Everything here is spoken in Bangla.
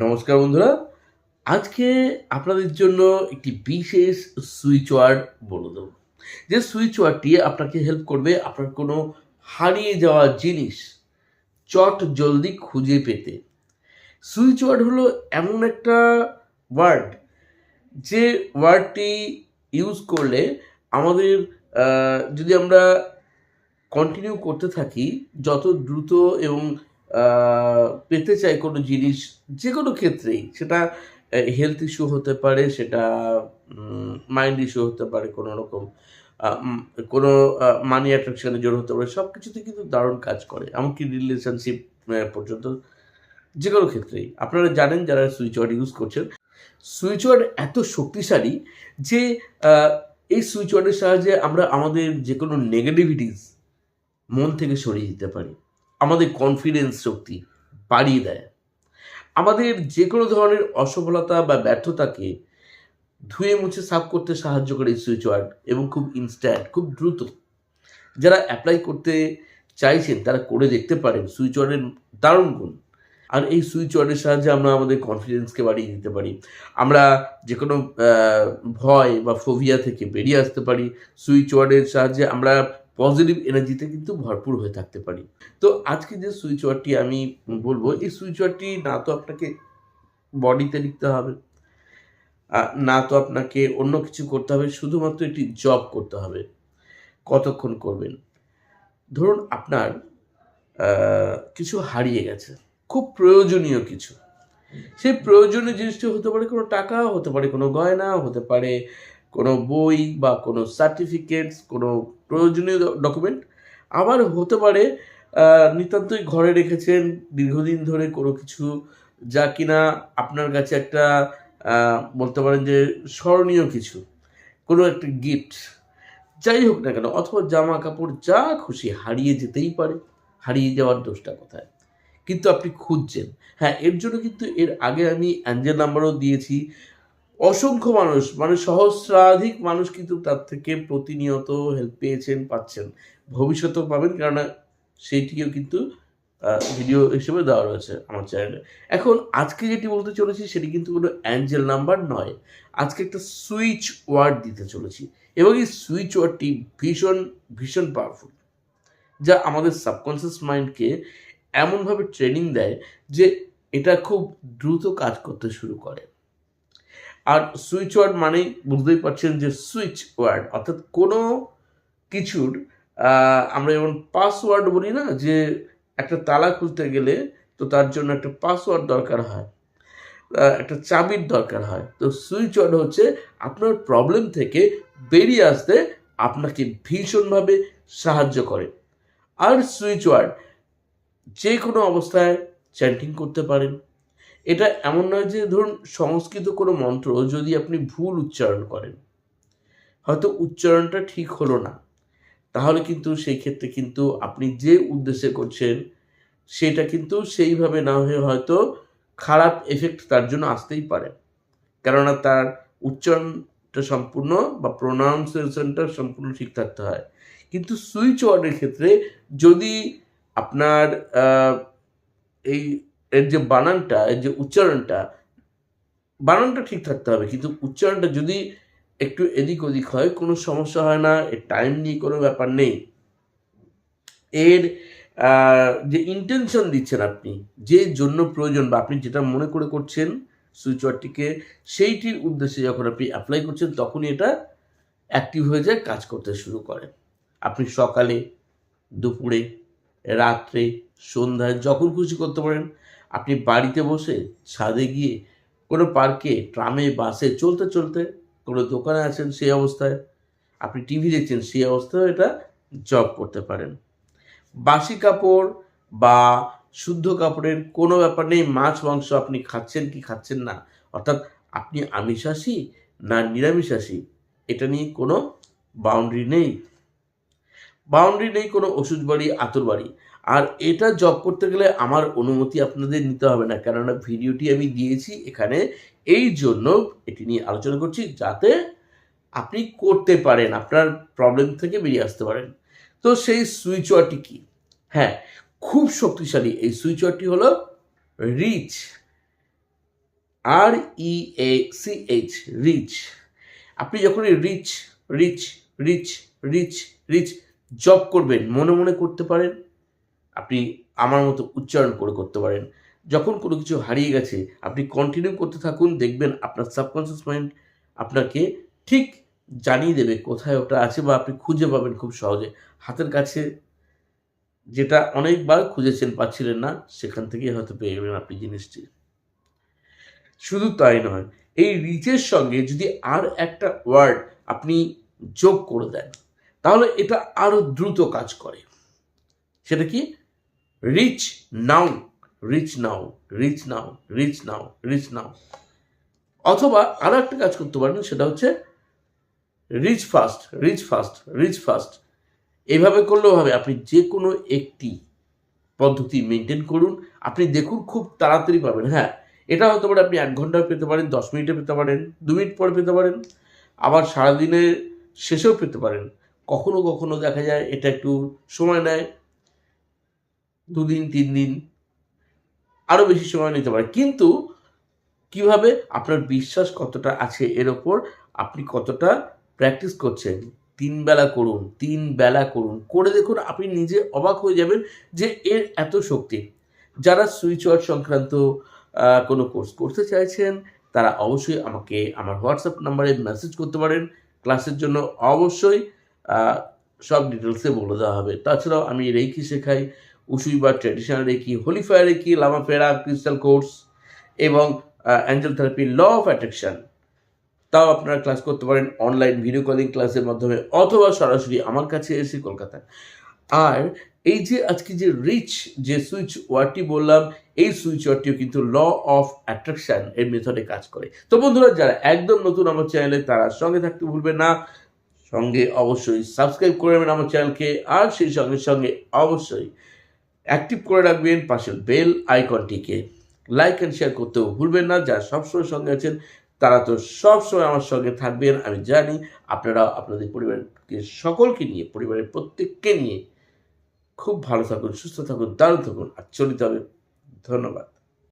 নমস্কার বন্ধুরা। আজকে আপনাদের জন্য একটি বিশেষ সুইচ ওয়ার্ড বলে দেবো। যে সুইচ ওয়ার্ডটি আপনাকে হেল্প করবে আপনার কোনো হারিয়ে যাওয়া জিনিস চট জলদি খুঁজে পেতে। সুইচ ওয়ার্ড হলো এমন একটা ওয়ার্ড যে ওয়ার্ডটি ইউজ করলে আমাদের যদি আমরা কন্টিনিউ করতে থাকি, যত দ্রুত এবং পেতে চাই কোনো জিনিস যে কোনো ক্ষেত্রেই। সেটা হেলথ ইস্যু হতে পারে, সেটা মাইন্ড ইস্যু হতে পারে, কোনো রকম কোনো মানি অ্যাট্রাকশনের জন্য হতে পারে সব কিছুতে কিন্তু দারুণ কাজ করে। এমনকি রিলেশনশিপ পর্যন্ত যে কোনো ক্ষেত্রেই। আপনারা জানেন যারা সুইচ ওয়ার্ড ইউজ করছেন সুইচ ওয়ার্ড এত শক্তিশালী যে এই সুইচ ওয়ার্ডের সাহায্যে আমরা আমাদের যে কোনো নেগেটিভিটিস মন থেকে সরিয়ে দিতে পারি। আমাদের কনফিডেন্স শক্তি বাড়িয়ে দেয়। আমাদের যে কোনো ধরনের অসফলতা বা ব্যর্থতাকে ধুয়ে মুছে সাফ করতে সাহায্য করে সুইচ ওয়ার্ড এবং খুব ইনস্ট্যান্ট খুব দ্রুত। যারা অ্যাপ্লাই করতে চাইছেন, তারা করে দেখতে পারেন সুইচ ওয়ার্ডের দারুণ গুণ। আর এই সুইচ ওয়ার্ডের সাহায্যে আমরা আমাদের কনফিডেন্সকে বাড়িয়ে দিতে পারি। আমরা যে কোনো ভয় বা ফোভিয়া থেকে বেরিয়ে আসতে পারি। সুইচ ওয়ার্ডের সাহায্যে আমরা পজিটিভ এনার্জিতে কিন্তু ভরপুর হয়ে থাকতে পারি। তো আজকে যে সুইচ ওয়ার্ডটি আমি বলব, এই সুইচ ওয়ার্ডটি না তো আপনাকে বডিতে লিখতে হবে না তো আপনাকে অন্য কিছু করতে হবে, শুধুমাত্র একটি জব করতে হবে। কতক্ষণ করবেন? ধরুন আপনার কিছু হারিয়ে গেছে, খুব প্রয়োজনীয় কিছু। সেই প্রয়োজনীয় জিনিসটি হতে পারে কোনো টাকা, হতে পারে কোনো গয়না, হতে পারে কোনো বই বা কোনো সার্টিফিকেটস কোনো প্রয়োজনীয় ডকুমেন্ট আবার হতে পারে নিতান্তই ঘরে রেখেছেন, দীর্ঘদিন ধরে কোনো কিছু যা কিনা আপনার কাছে একটা বলতে পারেন যে স্মরণীয় কিছু, কোনো একটা গিফট যাই হোক না কেন, অথবা জামা কাপড় যা খুশি হারিয়ে যেতেই পারে, হারিয়ে যাওয়ার দোষটা কোথায়? কিন্তু আপনি খুঁজছেন। হ্যাঁ এর জন্য কিন্তু এর আগে আমি অ্যাঞ্জেল নাম্বারও দিয়েছি অসংখ্য মানুষ মানে সহস্রাধিক মানুষ কিন্তু তার থেকে প্রতিনিয়ত হেল্প পেয়েছেন, পাচ্ছেন, ভবিষ্যতেও পাবেন, কেননা সেইটিও কিন্তু ভিডিও হিসেবে দেওয়া রয়েছে আমার চ্যানেলে এখন আজকে যেটি বলতে চলেছি, সেটি কিন্তু কোনো অ্যাঞ্জেল নাম্বার নয়। আজকে একটা সুইচ ওয়ার্ড দিতে চলেছি, এবং এই সুইচ ওয়ার্ডটি ভীষণ ভীষণ পাওয়ারফুল যা আমাদের সাবকনসিয়াস মাইন্ডকে এমনভাবে ট্রেনিং দেয় যে এটা খুব দ্রুত কাজ করতে শুরু করে। আর সুইচ ওয়ার্ড মানেই বুঝতেই পারছেন যে সুইচ ওয়ার্ড অর্থাৎ কোনো কিছুর আমরা যেমন পাসওয়ার্ড বলি না, যে একটা তালা খুলতে গেলে তো তার জন্য একটা পাসওয়ার্ড দরকার হয় একটা চাবির দরকার হয়। তো সুইচ ওয়ার্ড হচ্ছে আপনার প্রবলেম থেকে বেরিয়ে আসতে আপনাকে ভীষণভাবে সাহায্য করে। আর সুইচ ওয়ার্ড যে কোনো অবস্থায় চ্যান্টিং করতে পারেন এটা এমন নয় যে ধরুন সংস্কৃত কোনো মন্ত্র যদি আপনি ভুল উচ্চারণ করেন। হয়তো উচ্চারণটা ঠিক হলো না। তাহলে কিন্তু সেই ক্ষেত্রে কিন্তু আপনি যে উদ্দেশ্যে করছেন, সেটা কিন্তু সেইভাবে না হয়ে হয়তো খারাপ এফেক্ট তার জন্য আসতেই পারে। কেননা তার উচ্চারণটা সম্পূর্ণ বা প্রোনাউন্সিয়েশনটা সম্পূর্ণ ঠিক থাকতে হয়। কিন্তু সুইচ ওয়ার্ডের ক্ষেত্রে যদি আপনার এই এর যে বানানটা, এর যে উচ্চারণটা, বানানটা ঠিক থাকতে হবে। কিন্তু উচ্চারণটা যদি একটু এদিক ওদিক হয়, কোনো সমস্যা হয় না, এর টাইম নিয়ে কোনো ব্যাপার নেই। এর যে ইন্টেনশন দিচ্ছেন আপনি, যে জন্য প্রয়োজন বা আপনি যেটা মনে করে করছেন সুইচ ওয়ার্ডটিকে সেইটির উদ্দেশ্যে যখন আপনি অ্যাপ্লাই করছেন, তখনই এটা অ্যাক্টিভ হয়ে যায়, কাজ করতে শুরু করে আপনি সকালে, দুপুরে, রাত্রে সন্ধ্যায় যখন খুশি করতে পারেন, আপনি বাড়িতে বসে ছাদে গিয়ে কোনো পার্কে, ট্রামে, বাসে চলতে চলতে কোনো দোকানে আছেন সেই অবস্থায়, আপনি টিভি দেখছেন সেই অবস্থায় এটা জব করতে পারেন। বাসি কাপড় বা শুদ্ধ কাপড়ের কোনো ব্যাপার নেই, মাছ, মাংস আপনি খাচ্ছেন কি খাচ্ছেন না, অর্থাৎ আপনি আমিষাসী না নিরামিষাসী এটা নিয়ে কোনো বাউন্ডারি নেই। বাউন্ডারি নেই কোনো ওষুধ বাড়ি, আতর বাড়ি। আর এটা জব করতে গেলে আমার অনুমতি আপনাদের নিতে হবে না। কেননা ভিডিওটি আমি দিয়েছি এখানে এই জন্য এটি নিয়ে আলোচনা করছি যাতে আপনি করতে পারেন, আপনার প্রবলেম থেকে বেরিয়ে আসতে পারেন। তো সেই সুইচ ওয়ার্ডটি কি? হ্যাঁ খুব শক্তিশালী। এই সুইচ ওয়ার্ডটি হলো reach R E A C H reach আপনি যখনই reach reach reach reach reach job করবেন, মনে মনে করতে পারেন, আপনি আমার মতো উচ্চারণ করে করতে পারেন। যখন কোনো কিছু হারিয়ে গেছে, আপনি কন্টিনিউ করতে থাকুন, দেখবেন আপনার সাবকনসিয়াস মাইন্ড আপনাকে ঠিক জানিয়ে দেবে কোথায় ওটা আছে বা আপনি খুঁজে পাবেন খুব সহজে। হাতের কাছে যেটা অনেকবার খুঁজেছেন পাচ্ছিলেন না, সেখান থেকেই হয়তো পেয়ে যাবেন আপনি জিনিসটি। শুধু তাই নয়, এই রিচের সঙ্গে যদি আর একটা ওয়ার্ড আপনি যোগ করে দেন তাহলে এটা আরও দ্রুত কাজ করে। সেটা কি? Reach now reach now reach now reach now reach now অথবা আরও একটা কাজ করতে পারেন সেটা হচ্ছে reach fast reach fast reach fast এইভাবে করলেও হবে। আপনি যে কোনো একটি পদ্ধতি মেনটেন করুন। আপনি দেখুন, খুব তাড়াতাড়ি পাবেন। হ্যাঁ এটা হতে পারে আপনি এক ঘন্টায় পেতে পারেন, দশ মিনিটে পেতে পারেন, দু মিনিট পরে পেতে পারেন। আবার সারাদিনের শেষেও পেতে পারেন। কখনো কখনো দেখা যায় এটা একটু সময় নেয়, দুদিন, তিন দিন আরও বেশি সময় নিতে পারে। কিন্তু কীভাবে আপনার বিশ্বাস কতটা আছে এর ওপর আপনি কতটা প্র্যাকটিস করছেন? তিন বেলা করুন, তিন বেলা করুন। করে দেখুন আপনি নিজে অবাক হয়ে যাবেন যে এর এত শক্তি। যারা সুইচ ওয়ার্ড সংক্রান্ত কোনো কোর্স করতে চাইছেন, তারা অবশ্যই আমাকে, আমার হোয়াটসঅ্যাপ নাম্বারে মেসেজ করতে পারেন। ক্লাসের জন্য অবশ্যই সব ডিটেলসে বলে দেওয়া হবে। তাছাড়াও আমি রেকি শেখাই উসুই বা traditional reiki holy fire reiki লামাফেরা crystal course এবং angel therapy law of attraction তাও আপনারা ক্লাস করতে পারেন অনলাইন ভিডিও কলিং ক্লাসের মাধ্যমে অথবা সরাসরি আমার কাছে এসে কলকাতায়। আর এই যে আজকে যে রিচ যে সুইচ ওয়ার্ডটি বললাম, এই সুইচ ওয়ার্ডটিও কিন্তু ল অফ অ্যাট্রাকশন এর মেথডে কাজ করে। তো বন্ধুরা, যারা একদম নতুন আমার চ্যানেলে তারা সঙ্গে থাকতে ভুলবেন না। সঙ্গে অবশ্যই সাবস্ক্রাইব করে নেবেন আমার চ্যানেলকে আর সেই সঙ্গে সঙ্গে অবশ্যই অ্যাক্টিভ করে রাখবেন পাশের বেল আইকনটিকে লাইক অ্যান্ড শেয়ার করতেও ভুলবেন না, যারা সবসময় সঙ্গে আছেন, তারা তো সবসময় আমার সঙ্গে থাকবেন। আমি জানি আপনারা আপনাদের পরিবারকে, সকলকে নিয়ে, পরিবারের প্রত্যেককে নিয়ে খুব ভালো থাকুন, সুস্থ থাকুন, দারুণ থাকুন, আর চলিতে হবে। ধন্যবাদ।